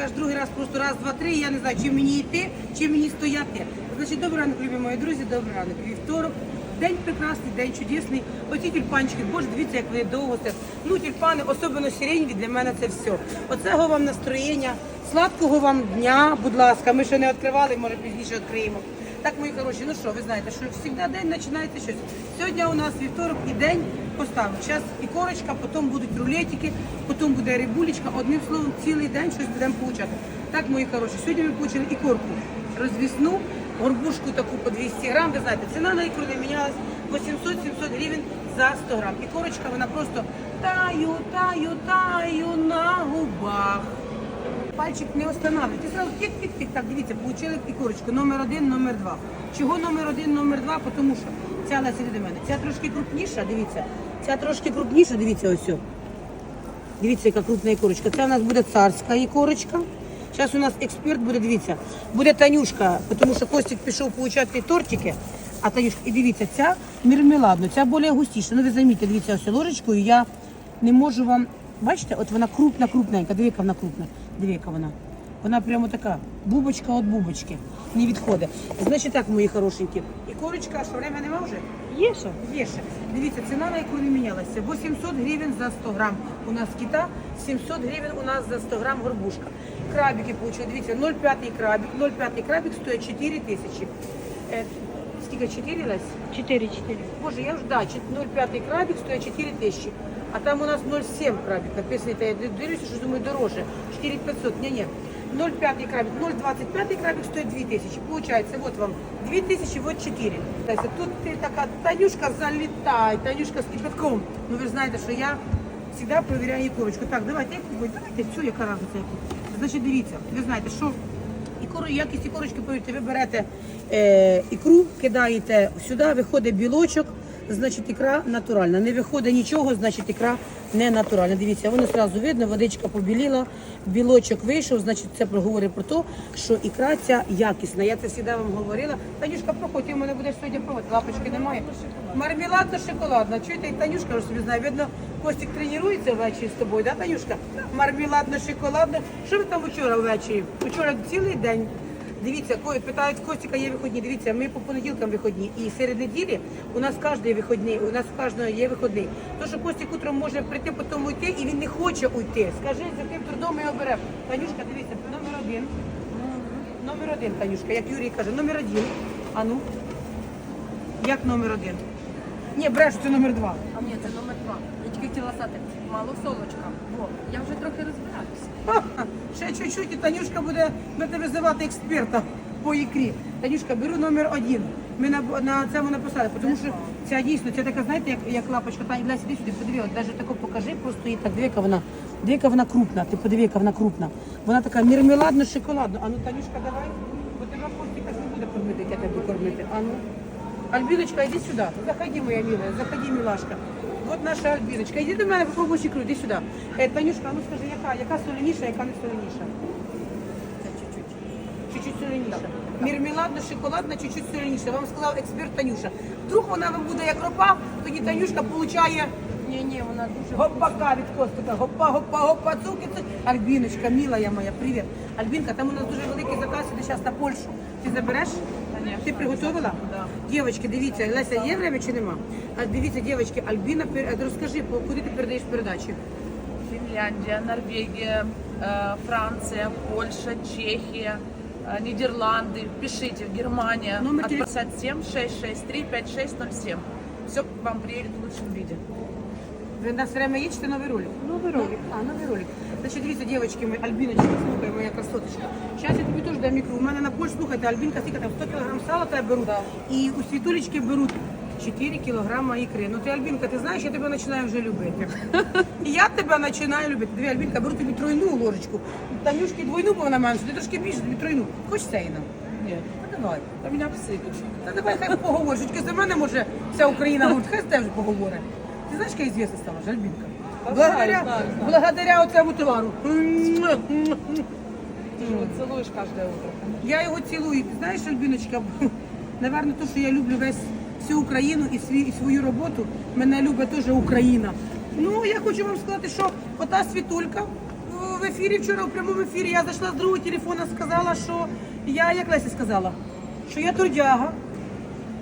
кажеш другий раз, просто раз, два, три. Я не знаю, чи мені йти, чи мені стояти. Значить, добрий ранок, любі мої друзі, добрий ранок. Вівторок. День прекрасний, день чудесний. Оці тюльпанчики, боже, дивіться, як вони довго це. Ну, тюльпани, особливо сиреневі, для мене це все. Оцего вам настроєння, сладкого вам дня, будь ласка. Ми ще не відкривали, може пізніше відкриємо. Так, мої хороші, ну що, ви знаєте, що завжди день починається щось. Сьогодні у нас вівторок і день поставив. Зараз і корочка, потім будуть рулетики, потім буде рибулечка. Одним словом, цілий день щось будемо получати. Так, мої хороші, сьогодні ми получили ікорку розвісну, горбушку таку по 200 грам. Ви знаєте, ціна на ікру не мінялась 800-700 гривень за 100 грам. І корочка, вона просто таю, таю, таю на губах. Пальчик не останавливайте. Сразу тик-тик-тик. Так, дивіться, получили ікорочку. Номер один, номер два. Чого номер один, номер два? Тому що ця Леся до мене. Ця трошки крупніша, дивіться. Ця трошки крупніша, дивіться ось. о. Дивіться, яка крупна ікорочка. Це у нас буде царська ікорочка. Зараз у нас експерт буде, дивіться, буде Танюшка, тому що Костік пішов получати тортики. А Танюшка, і дивіться, ця мірмеладна, ця більш густіша. Ну ви замітьте, дивіться, ось ложечкою я не можу вам. Бачите, от вона крупна, крупненька. Яка вона крупна. Диви, яка вона. Вона прямо така, бубочка від бубочки. Не відходить. Значить так, мої хорошенькі. І корочка, що время нема вже? Є ще? Є ще. Дивіться, ціна на яку не мінялася. 800 гривень за 100 грам у нас кита, 700 гривень у нас за 100 грам горбушка. Крабики получили, дивіться, 0,5 крабик, 0,5 крабик стоїть 4 тисячі. Е, скільки, 4 Лесь? 4-4. Боже, я вже, да, 0,5 крабик стоїть 4 тисячі. А там у нас 0,7 крабик написано, та я дивлюся, що думаю, дороже. 4500, ні-ні. 0,5 крабик, 0,25 крабик стоит 2000. Получается, вот вам 2000, вот 4. То есть тут ты такая, Танюшка, залетай, Танюшка с кипятком. Ну ви ж знаєте, що я завжди перевіряю корочку. Так, давайте, яку будь, давайте цю, яка разниця. Значить, дивіться, ви знаєте, що ікору, якість ікорочки, повірте, ви берете е, ікру, кидаєте сюди, виходить білочок, значить ікра натуральна. Не виходить нічого, значить ікра не натуральна. Дивіться, воно одразу видно, водичка побіліла, білочок вийшов, значить це проговорить про те, що ікра ця якісна. Я це завжди вам говорила. Танюшка, проходь, ти мене будеш сьогодні пробувати, лапочки немає. Мармеладно шоколадна. Чуєте, і Танюшка вже собі знає. Видно, Костік тренується ввечері з тобою, да, Танюшка? Мармеладно шоколадно. Що ви там вчора ввечері? Вчора цілий день. Дивіться, питають Костіка, є вихідні. Дивіться, ми по понеділкам вихідні. І серед неділі у нас кожен вихідний, у нас у кожного є вихідний. То, що Костік утром може прийти, потім йти, і він не хоче уйти. Скажи, з яким трудом ми його беремо. Танюшка, дивіться, номер один. Номер один, Танюшка, як Юрій каже, номер один. А ну. Як номер один? Ні, бреш, це номер два. А ні, це номер два. Тільки хотіла сказати, мало солочка. Бо я вже трохи розбираюся. Ще чуть-чуть і Танюшка буде буде визивати експерта по ікрі. Танюшка, беру номер один. Ми на, на цьому написали, тому що ця дійсно, це така, знаєте, як, як лапочка. Таня, Леся, іди сюди, подиви, от навіть таку покажи, просто її так, яка вона, яка вона крупна, ти подиви, яка вона крупна. Вона така мірмеладно-шоколадна. А ну, Танюшка, давай, бо тебе Костіка не буде кормити, як я тебе кормити. А ну. Альбіночка, йди сюди. Заходи, моя милая, заходи, милашка. Вот наша Альбіночка. Іди до мене, попробуй ікру, іди сюди. Е, Танюшка, ну скажи, яка, яка соленіша, яка не соленіша? Чуть-чуть. Чуть-чуть соленіша. Мірмеладно, шоколадна, чуть-чуть соленіша. Вам сказав експерт Танюша. Вдруг вона вам буде як ропа, тоді Танюшка получає Ні, ні, вона дуже гопака від костика. Гопа, гопа, гопа, цуки, цуки. Альбіночка, милая моя, привіт. Альбінка, там у нас дуже великий заказ, іде зараз на Польщу. Ти забереш? Конечно. Ти приготувала? Да. Дівчатки, дивіться, Леся, є время чи нема? А, Дивіться, дівчатки, Альбіна, пер- розкажи, по- куди ти передаєш передачі? Фінляндія, Норвегія, е, Франція, Польща, Чехія, е, Нідерланди. Пишите, Германия. Номер От теле- 57 663 5607. Все вам приедет в лучшем виде. Ви нас время є, чи новий ролик? Новий ролик. А, новий ролик. Значить, дивіться, дівчатки, ми, Альбіночка, слухай, моя красоточка. Зараз я тобі теж дам мікро. У мене на Польщу, слухайте, Альбінка, скільки там 100 кг сала тебе беруть. Да. І у світулечки беруть 4 кілограма ікри. Ну ти, Альбінка, ти знаєш, я тебе починаю вже любити. І я тебе починаю любити. Диви, Альбінка, беру тобі тройну ложечку. Танюшки двойну, бо вона менше, ти трошки більше, тобі тройну. Хочеш це нам? Нет, Ну, давай. у меня псы. Та давай хай поговориш. Тільки за мене може вся Україна говорить, хай теж поговорить. Ти знаєш, яка звісна стала, Альбінка? Та Благодаря, знаю, знаю, знаю. благодаря товару. Ты же вот целуешь каждое утро. Я його цілую. Ти знаєш, Альбіночка, напевно, то, що я люблю весь всю Україну і, свій, і свою роботу, мене любить теж Україна. Ну, я хочу вам сказати, що ота світулька, в ефірі вчора, в прямому ефірі, я зайшла з другого телефона, сказала, що я, як Леся сказала, що я трудяга.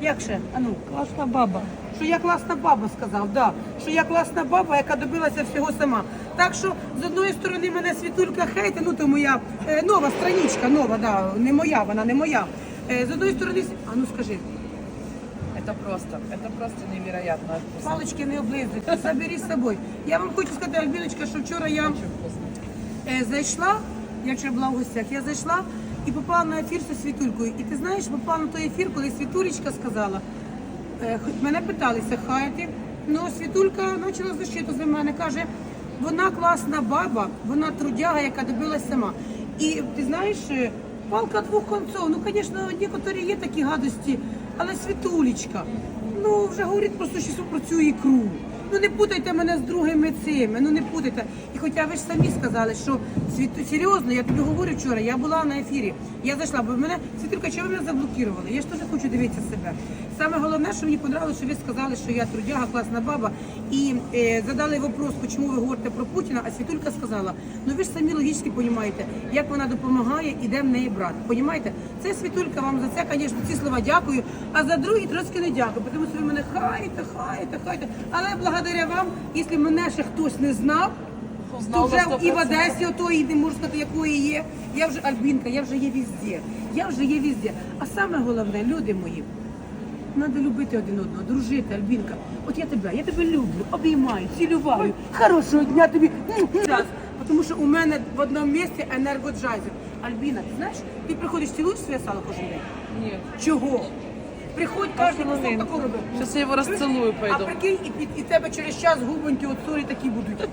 Як ще? А ну, Класна баба. Що я класна баба сказав, да. що я класна баба, яка добилася всього сама. Так що з одної сторони мене світулька хейти, ну то моя е, нова страничка, нова, да, не моя, вона не моя. Е, з одної сторони, а ну скажи, Это просто, это просто невероятно вкусно. палички не облизуйте, забери з собою. Я вам хочу сказати, Альбіночка, що вчора я Очень вкусно. е, зайшла, я вчора була в гостях, я зайшла і попала на ефір зі світулькою. І ти знаєш, попала на той ефір, коли світулечка сказала, мене питалися, хай ти. Ну, світулька почала защиту з мене, каже, вона класна баба, вона трудяга, яка добилась сама. І ти знаєш, е, палка двох конців. Ну, звісно, некоторі є такі гадості, але світулечка, ну вже говорить просто щось про цю ікру. Ну не путайте мене з другими цими, ну не путайте. І хоча ви ж самі сказали, що світу серйозно, я тобі говорю вчора, я була на ефірі, я зайшла, бо мене світулька, чого ви мене заблокували? Я ж теж хочу дивитися себе. Саме головне, що мені подобалося, що ви сказали, що я трудяга, класна баба, і е, задали вопрос, чому ви говорите про Путіна, а світулька сказала, ну ви ж самі логічно розумієте, як вона допомагає і де в неї брат. Понімаєте? Це світулька вам за це, звісно, ці слова дякую, а за другі трошки не дякую, тому що ви мене хаєте, хаєте, хаєте. Але благодаря вам, якщо мене ще хтось не знав, то вже і в Одесі ото і не можу сказати, якої є. Я вже Альбінка, я вже є везде. Я вже є везде. А саме головне, люди мої, треба любити один одного, дружити, Альбінка. От я тебе, я тебе люблю, обіймаю, цілюваю. Хорошого дня тобі. Раз. Тому що у мене в одному місці енергоджайзер. Альбіна, ти знаєш, ти приходиш, цілуєш своє сало кожен день? Ні. Чого? Приходь кожен кусок такого роби. Сейчас я его расцелую А пойду. прикинь, і, і, і тебе через час губоньки от сорі такі будуть.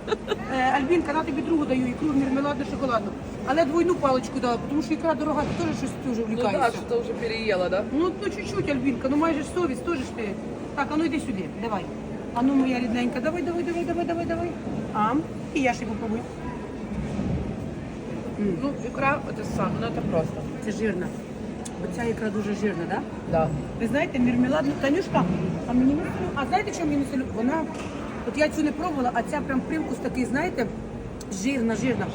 Е, Альбінка, на тобі другу даю, ікру мармеладну шоколадну. Але двойну паличку дала, тому що ікра дорога, ти теж щось дуже Ну влікаєшся. да, что-то уже переела, да? Ну, ну чуть-чуть, Альбінка, ну майже ж совість, теж ж ти. Так, а ну йди сюди, давай. А ну, моя рідненька, давай, давай, давай, давай, давай, давай. Ам, і я ще попробую. Ну, икра, это сам, ну это просто. Це жирна. Оця ікра дуже жирна, так? Да? Да. Ви знаєте, мармеладну Танюшка, а мені не. А знаєте, що мені не солю? Вона, от я цю не пробувала, а ця прям привкус такий, знаєте, жирна, жирна.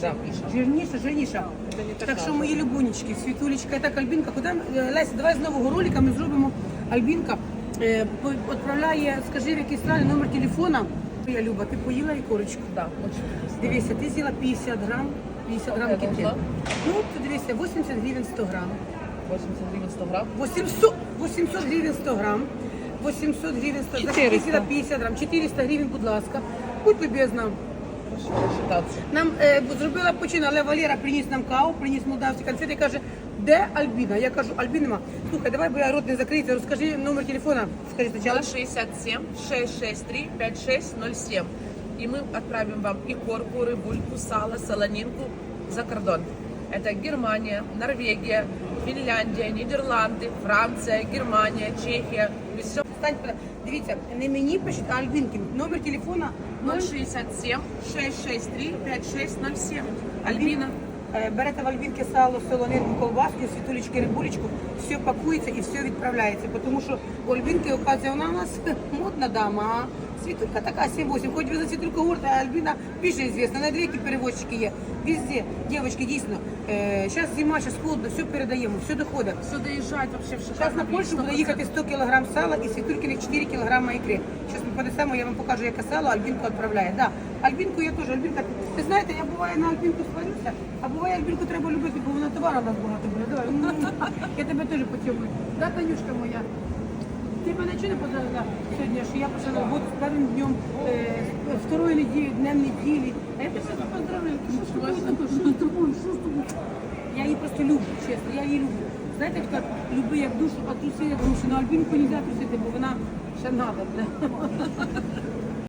Да. Жирніша, жирніша. Це Так що мої любунечки, світулечка так Альбінка, куди ми- е, Леся, давай з нового ролика ми зробимо. Альбінка е, по- відправляє, скажи в якій страні номер телефона. Я Люба, ти поїла? Да, очень вкусно. Дивися, ти з'їла 50 грам, 50 грам должна? Ну, то дивися, 80 гривень 100 грам. 80 гривен 100 грамм. 800, 800 гривень 100 грам. 800 гривень 100 грам. 400. 50 грам. 400 гривень, будь ласка. Будь любезна. Прошу рассчитаться. Нам е, зробила почина, але Валера приніс нам каву, приніс молдавські конфети і каже, де Альбіна? Я кажу, Альбіна, нема. слухай, давай, бо я рот не закриється, розкажи номер телефона. Скажи спочатку. 067 663 5607. И мы отправим вам и корку, рыбульку, сало, солонинку за кордон. Это Германия, Норвегия, Финляндия, Нидерланды, Франция, Германия, Чехия. Все. Стань, дивіться, не мені пишіть, а Альбінки. Номер телефона 067 663 5607. Альбина. Е, Берете в Альбінки сало, солонинку, ковбаску, світулечки, рибулечку, все пакується і все відправляється. Тому що у Альбінки, оказується, вона у нас модна дама, а світулька така 7-8. Хоч ви за світульку говорите, а Альбіна більше звісна. На дві перевозчики є. Везде. Дівчатки, дійсно. Зараз зима, зараз холодно, все передаємо, все доходить. Все доезжает вообще в Зараз на Польщу буде їхати 100 кг сала і світулькиних 4 кг ікри. Зараз ми понесемо, я вам покажу, яке сало Альбінку відправляє. Да. Альбінку я теж, Альбінка, ви знаєте, я буває на Альбінку сварюся, а буває Альбінку треба любити, бо вона товару у нас багато буде. Давай, я тебе теж потягую. Да, Танюшка моя? Мене чи не поздравила сьогодні, що я почала роботу з першим днем, е, з второї неділі, днем неділі. А я тебе поздравляю. Що ж тобою? Що з тобою? Що з тобою? Я її просто люблю, чесно, я її люблю. Знаєте, хто люби як душу, а труси, тому що на Альбінку не можна трусити, бо вона ще надо.